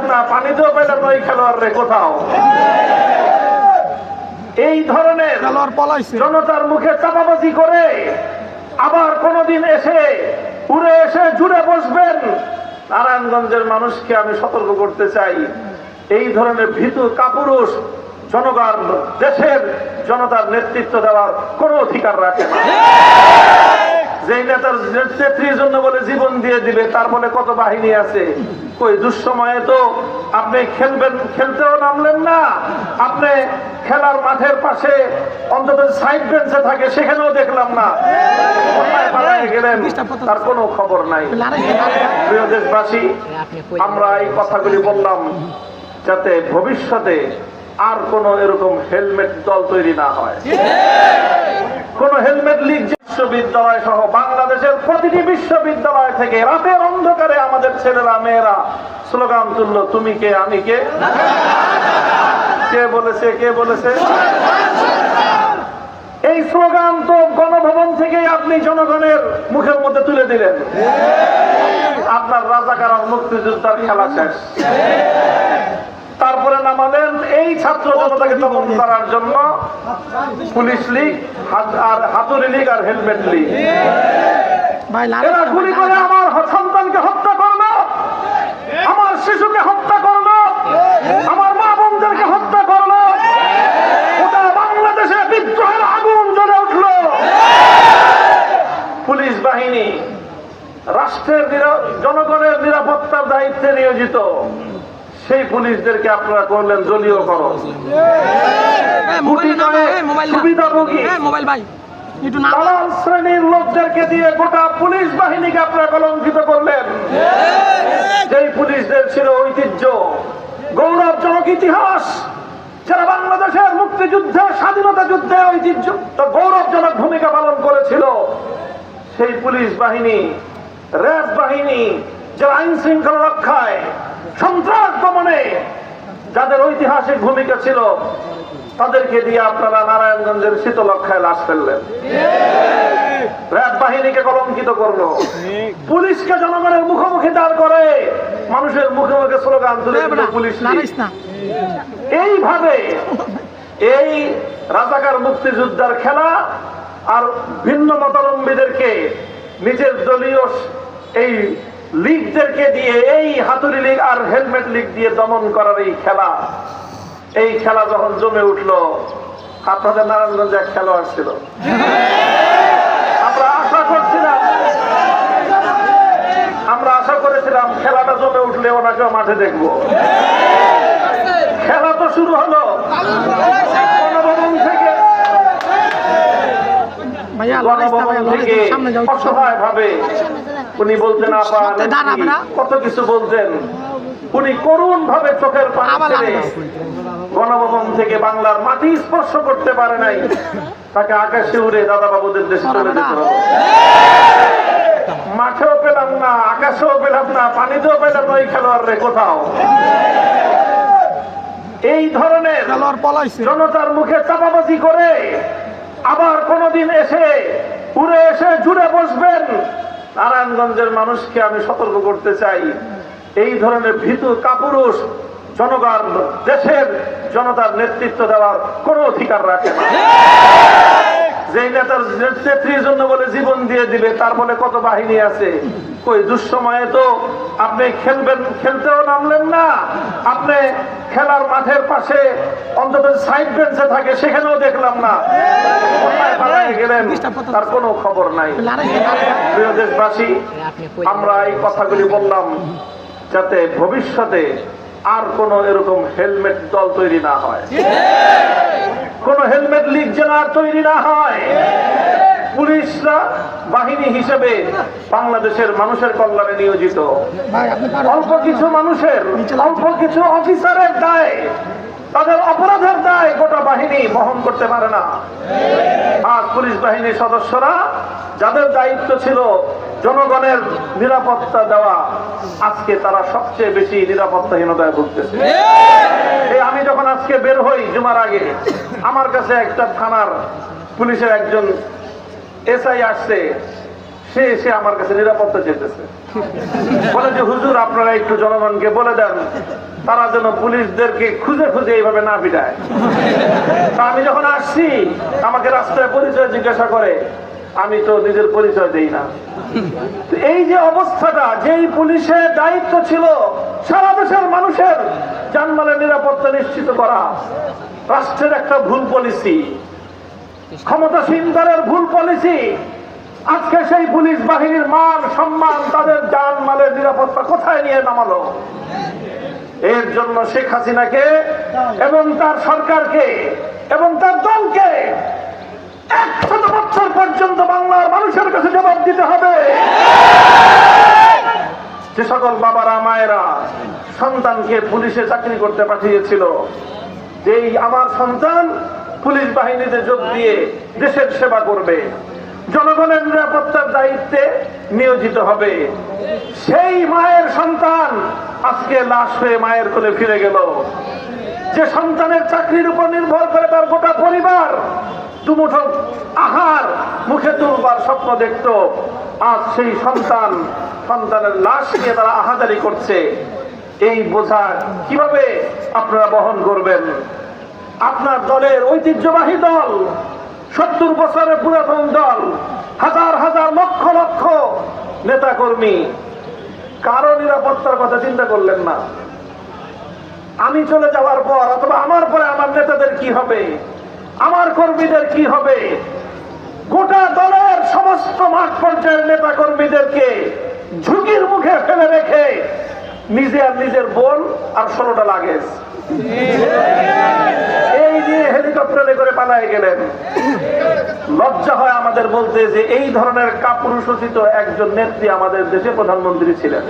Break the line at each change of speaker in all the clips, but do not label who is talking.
পেলাম না পানিতেও পেলাম না ওই খেলোয়াড় রে কোথাও। এই ধরনের জনতার মুখে চাপাবাজি করে আবার কোনদিন এসে উড়ে এসে জুড়ে বসবেন। নারায়ণগঞ্জের মানুষকে আমি সতর্ক করতে চাই। এই ধরনের ভীতু কাপুরুষ জনগণ দেশের জনতার নেতৃত্ব দেওয়ার কোনো অধিকার রাখে না। যেই নেতার নেত্রীর জন্য বলে জীবন দিয়ে দিবে তার বলে কত বাহিনী আছে? কই দুঃসময়ে তো আপনি খেলবেন খেলতেও নামলেন না। আপনি খেলার মাঠের পাশে অন্তত সাইড বেঞ্চে থাকে সেখানেও দেখলাম না। গেলেন তার কোনো খবর নাই। প্রিয় দেশবাসী আমরা এই কথাগুলি বললাম যাতে ভবিষ্যতে আর কোনো এরকম হেলমেট দল তৈরি না হয়। কোন হেলমেট লিগ বিশ্ববিদ্যালয় সহ বাংলাদেশের প্রতিটি বিশ্ববিদ্যালয় থেকে রাতের অন্ধকারে আমাদের ছেলেরা, মেয়েরা, স্লোগান তুললো, তুমি কে, আমি কে? কে বলেছে কে বলেছে? এই স্লোগান তো গণভবন থেকে আপনি জনগণের মুখের মধ্যে তুলে দিলেন। আপনার রাজাকার মুক্তিযোদ্ধার খেলা শেষ। তারপরে নামালেন এই ছাত্র জনতাকে দমন করার জন্য পুলিশ লীগ আর হাতুড়ি লীগ আর হেলমেট লীগ। এরা গুলি করে আমার সন্তানকে হত্যা করল আমার শিশুকে হত্যা করল আমার মা বোনদেরকে হত্যা করল। ওটা বাংলাদেশে বিদ্রোহের আগুন জ্বলে উঠল। পুলিশ বাহিনী রাষ্ট্রের নিরা- জনগণের নিরাপত্তার দায়িত্বে নিয়োজিত। সেই পুলিশদেরকে আপনারা করলেন দলীয় করো সুবিধাভোগী।
মোবাইল ভাই
দালাল শ্রেণির লোকদেরকে দিয়ে গোটা পুলিশ বাহিনীকে আপনারা কলঙ্কিত করলেন। যেই পুলিশদের ছিল ঐতিহ্য গৌরবজনক ইতিহাস যারা বাংলাদেশের মুক্তিযুদ্ধে স্বাধীনতা যুদ্ধে ঐতিহ্য তো গৌরবজনক ভূমিকা পালন করেছিল। সেই পুলিশ বাহিনী র্যাব বাহিনী যারা আইন শৃঙ্খলা রক্ষায় সন্ত্রাস দমনে যাদের ঐতিহাসিক ভূমিকা ছিল তাদেরকে দিয়ে আপনারা নারায়ণগঞ্জের শীতলক্ষায় লাশ ফেললেন। র্যাব বাহিনীকে কলঙ্কিত করল। পুলিশকে জনগণের মুখোমুখি দাঁড় করে মানুষের মুখে মুখে স্লোগান তুলে পুলিশ এইভাবে এই রাজাকার মুক্তিযোদ্ধার খেলা আর ভিন্ন মতাবলম্বীদেরকে নিজের দলীয় এই লীগদেরকে দিয়ে এই হাতুড়ি লীগ আর হেলমেট লীগ দিয়ে দমন করার এই খেলা। এই খেলা যখন জমে উঠল আপনাদের নারায়ণগঞ্জে এক খেলোয়াড় ছিল। আমরা আশা করছিলাম আমরা আশা করেছিলাম খেলাটা জমে উঠলে ওনাকে মাঠে দেখব। খেলা তো শুরু হলো। থেকে ভাবে উনি বলতেন আপা? কত কিছু বলতেন উনি করুণ ভাবে চোখের পানি। গণভবন থেকে বাংলার মাটি স্পর্শ করতে পারে নাই। তাকে আকাশে উড়ে দাদা বাবুদের দেশে চলে যেতে হবে। মাঠেও পেলাম না আকাশেও পেলাম না পানিতেও পেলাম না ওই খেলোয়াড় রে কোথাও। এই ধরনের জনতার মুখে চাপাবাজি করে আবার কোনদিন এসে উড়ে এসে জুড়ে বসবেন নারায়ণগঞ্জের মানুষকে আমি সতর্ক করতে চাই। এই ধরনের ভীতু কাপুরুষ জনগণ দেশের জনতার নেতৃত্ব দেওয়ার কোনো অধিকার রাখে না। যেই নেতার নেত্রীর জন্য বলে জীবন দিয়ে দিবে, তার বলে কত বাহিনী আছে? কই দুঃসময়ে তো আপনি খেলবেন, খেলতেও নামলেন না। আপনি খেলার মাঠের পাশে অন্তত সাইড বেঞ্চে থাকে, সেখানেও দেখলাম না। তার কোনো খবর নাই। প্রিয় দেশবাসী, আমরা এই কথাগুলি বললাম যাতে ভবিষ্যতে আর কোনো এরকম হেলমেট দল তৈরি না হয়। কোন হেলমেট লিগ যেন আর তৈরি না হয়। পুলিশরা বাহিনী হিসেবে বাংলাদেশের মানুষের কল্যাণে নিয়োজিত। অল্প কিছু মানুষের অল্প কিছু অফিসারের দায় তাদের অপরাধের দায় গোটা বাহিনী বহন করতে পারে না। আজ পুলিশ বাহিনীর সদস্যরা যাদের দায়িত্ব ছিল জনগণের নিরাপত্তা দেওয়া আজকে তারা সবচেয়ে বেশি নিরাপত্তাহীনতায় ভুগতেছে। এই আমি যখন আজকে বের হই জুমার আগে আমার কাছে একটা থানার পুলিশের একজন এসআই আসছে, সে এসে আমার কাছে নিরাপত্তা চেতেছে বলে যে, হুজুর, আপনারা একটু জনগণকে বলে দেন, তারা যেন পুলিশদেরকে খুঁজে খুঁজে এইভাবে না পিটায়। তা আমি যখন আসছি, আমাকে রাস্তায় পরিচয় জিজ্ঞাসা করে, আমি তো নিজের পরিচয় দেই না। এই যে অবস্থাটা, যেই পুলিশের দায়িত্ব ছিল সারা দেশের মানুষের জানমালের নিরাপত্তা নিশ্চিত করা, রাষ্ট্রের একটা ভুল পলিসি ক্ষমতাসীন দলের ভুল পলিসি আজকে সেই পুলিশ বাহিনীর মান, সম্মান, তাদের জান মালের নিরাপত্তা কোথায় নিয়ে নামালো? এর জন্য শেখ হাসিনাকে এবং তার সরকারকে এবং তার দলকে একশত বছর পর্যন্ত বাংলার মানুষের কাছে জবাব দিতে হবে। যে সকল বাবারা, মায়েরা সন্তানকে পুলিশে চাকরি করতে পাঠিয়েছিল, যেই আমার সন্তান পুলিশ বাহিনীতে যোগ দিয়ে দেশের সেবা করবে, জনগণের নিরাপত্তার দায়িত্বে নিয়োজিত হবে। সেই মায়ের সন্তান আজকে লাশ হয়ে মায়ের কোলে ফিরে গেল। যে সন্তানের চাকরির উপর নির্ভর করে তার গোটা পরিবার দুমুঠো আহার মুখে তুলবার স্বপ্ন দেখত, আজ সেই সন্তান, সন্তানের লাশ নিয়ে তারা আহাদারি করছে। এই বোঝা কীভাবে আপনারা বহন করবেন? আপনার দলের ঐতিহ্যবাহী দল, সত্তর বছরের পুরাতন দল, হাজার হাজার লক্ষ লক্ষ নেতা কর্মী কারও নিরাপত্তার কথা চিন্তা করলেন না। আমি চলে যাওয়ার পর অথবা আমার পরে আমার নেতাদের কি হবে, আমার কর্মীদের কি হবে, গোটা দলের সমস্ত মাঠ পর্যায়ের নেতা কর্মীদেরকে ঝুঁকির মুখে ফেলে রেখে নিজে আর নিজের বোন আর ষোলোটা লাগেজ এই নিয়ে হেলিকপ্টারে করে পালায় গেলেন। লজ্জা হয় আমাদের বলতে যে এই ধরনের কাপুরুষোচিত একজন নেত্রী আমাদের দেশে প্রধানমন্ত্রী ছিলেন।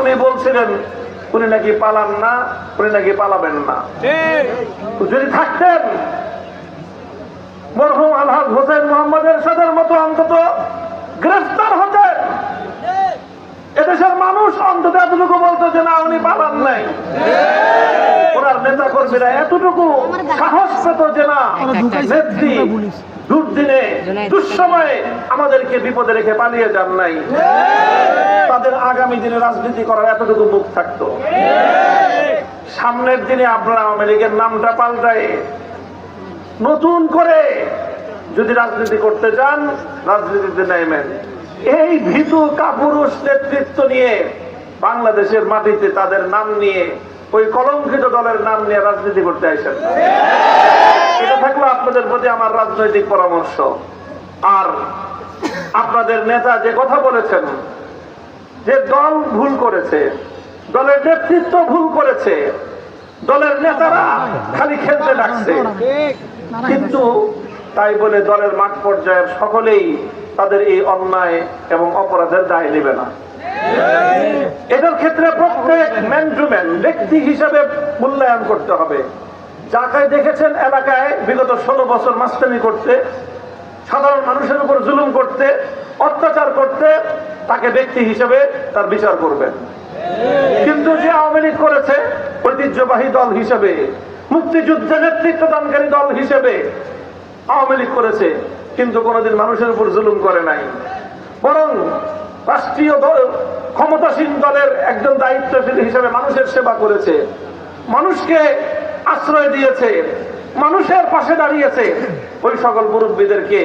উনি বলছিলেন উনি নাকি পালান না উনি নাকি পালাবেন না। যদি থাকতেন মরহুম আলহাজ হোসেন মোহাম্মদের সাদের মতো অন্তত গ্রেফতার হতেন। মানুষ অন্তত এতটুকু বলতো যে না, উনি পালান নাই। ওনার নেতা কর্মীরা এতটুকু সাহস পেত যে না দুর্দিনে, দুঃসময়ে আমাদেরকে বিপদে রেখে পালিয়ে যান নাই। তাদের আগামী দিনে রাজনীতি করার এতটুকু মুখ থাকতো। সামনের দিনে আপনারা আওয়ামী লীগের নামটা পাল্টায়। নতুন করে যদি রাজনীতি করতে চান রাজনীতিতে নেমেন। এই ভীতু কাপুরুষ নেতৃত্ব নিয়ে বাংলাদেশের মাটিতে তাদের নাম নিয়ে, ওই কলঙ্কিত দলের নাম নিয়ে রাজনীতি করতে আসেন এটা থাকল আপনাদের প্রতি আমার রাজনৈতিক পরামর্শ। আর আপনাদের নেতা যে কথা বলেছেন, যে দল ভুল করেছে, দলের নেতৃত্ব ভুল করেছে, দলের নেতারা খালি খেলতে ডাকছে। কিন্তু তাই বলে দলের মাঠ পর্যায়ের সকলেই তাদের এই অন্যায় এবং অপরাধের দায় নেবে না। এটার ক্ষেত্রে প্রত্যেক ম্যান টু ম্যান ব্যক্তি হিসাবে মূল্যায়ন করতে হবে। যাকে দেখেছেন, এলাকায় বিগত ষোলো বছর মাস্তানি করতে, সাধারণ মানুষের উপর জুলুম করতে, অত্যাচার করতে তাকে ব্যক্তি হিসেবে তার বিচার করবেন। কিন্তু যে আওয়ামী লীগ করেছে, ঐতিহ্যবাহী দল হিসেবে, মুক্তিযুদ্ধে নেতৃত্ব দানকারী দল হিসেবে আওয়ামী লীগ করেছে, কিন্তু কোনোদিন মানুষের উপর জুলুম করে নাই। বরং রাষ্ট্রীয় ক্ষমতাসীন দলের একজন দায়িত্বশীল হিসেবে মানুষের সেবা করেছে। মানুষকে আশ্রয় দিয়েছে। মানুষের পাশে দাঁড়িয়েছে। ওই সকল মুরব্বীদেরকে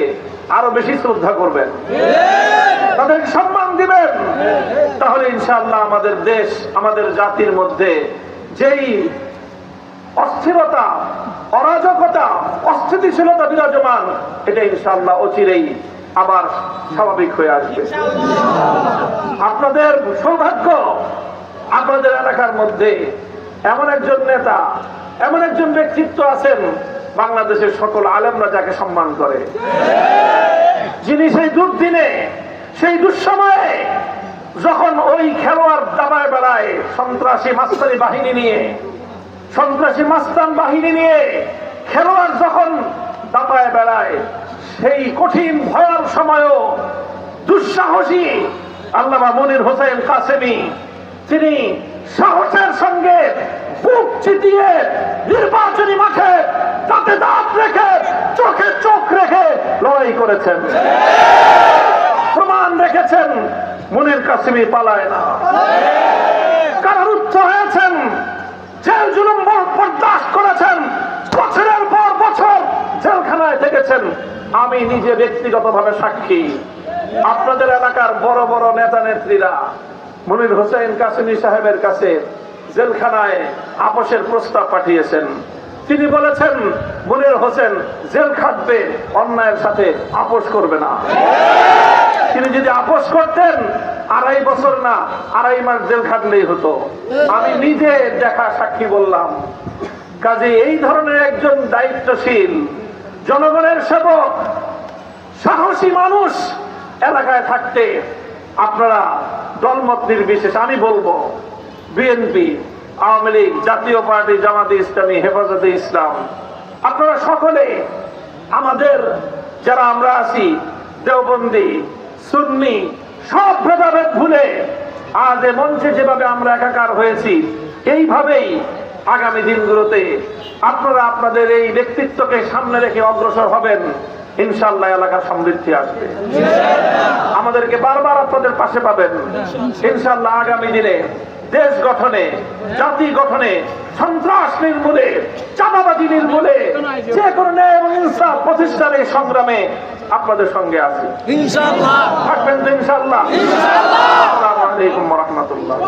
আরও বেশি শ্রদ্ধা করবেন। তাদের সম্মান দিবেন। তাহলে ইনশাল্লাহ আমাদের দেশ, আমাদের জাতির মধ্যে যেই অস্থিরতা, অরাজকতা, অস্থিতিশীলতা বিরাজমান, এটা ইনশাল্লাহ অচিরেই আবার স্বাভাবিক হয়ে আসবে। আপনাদের সৌভাগ্য, আপনাদের এলাকার মধ্যে এমন একজন নেতা, এমন একজন ব্যক্তিত্ব আছেন, বাংলাদেশের সকল আলেমরা যাকে সম্মান করে। যিনি সেই দুর্দিনে, সেই দুঃসময়ে যখন ওই খেলোয়াড় দাবায় বেড়ায় সন্ত্রাসী মাস্তানি বাহিনী নিয়ে, সন্ত্রাসী মাস্তান বাহিনী নিয়ে খেলোয়াড় যখন দাপায় বেড়ায় সেই কঠিন, ভয়াল সময়ও দুঃসাহসী আল্লামা মনির হোসেন কাসেমি, তিনি সাহসের সঙ্গে বুক চিতিয়ে নির্বাচনী মাঠে দাঁতে দাঁত রেখে, চোখে চোখ রেখে লড়াই করেছেন। প্রমাণ রেখেছেন, মনের কাশ্মীর পালায় না। কারারুদ্ধ হয়েছেন, জেল জুলুম বরদাস্ত করেছেন, বছরের পর বছর জেলখানায় থেকেছেন আমি নিজে ব্যক্তিগতভাবে সাক্ষী। আপনাদের এলাকার বড় বড় নেতা নেত্রীরা, মনির হোসেন কাসিনী সাহেবের কাছে জেলখানায় আপোষের প্রস্তাব পাঠিয়েছেন। তিনি বলেছেন, মনির হোসেন জেল খাটবে, অন্যায়ের সাথে আপোষ করবে না। তিনি যদি আপোষ করতেন, আড়াই বছর না, আড়াই মাস জেল খাটলেই হতো। আমি নিজে দেখা সাক্ষী বললাম। কাজে এই ধরনের একজন দায়িত্বশীল জনগণের সেবক, সাহসী মানুষ এলাকায় থাকতে আপনারা দলমত নির্বিশেষ, আমি বলব বিএনপি আওয়ামী লীগ, জাতীয় পার্টি, জামাতে ইসলামী, হেফাজতে ইসলাম, আপনারা সকলে আমাদের, যারা আমরা আছি, দেওবন্দি, সুন্নি, সব ভেদাভেদ ভুলে আজ এ মঞ্চে যেভাবে আমরা একাকার হয়েছি, এইভাবেই আগামী দিনগুলোতে আপনারা আপনাদের এই ব্যক্তিত্বকে সামনে রেখে অগ্রসর হবেন ইনশাল্লাহ এলাকার সমৃদ্ধি আসবে। আমাদেরকে বারবার আপনাদের পাশে পাবেন। ইনশাল্লাহ আগামী দিনে দেশ গঠনে জাতি গঠনে সন্ত্রাস নির্মূলে চাঁদাবাজি নির্মূলে যে কোনো ন্যায় এবং ইনসাফ প্রতিষ্ঠার এই সংগ্রামে আপনাদের সঙ্গে আছি। থাকবেন তো ইনশাল্লাহ আসসালামু আলাইকুম রহমতুল্লাহ!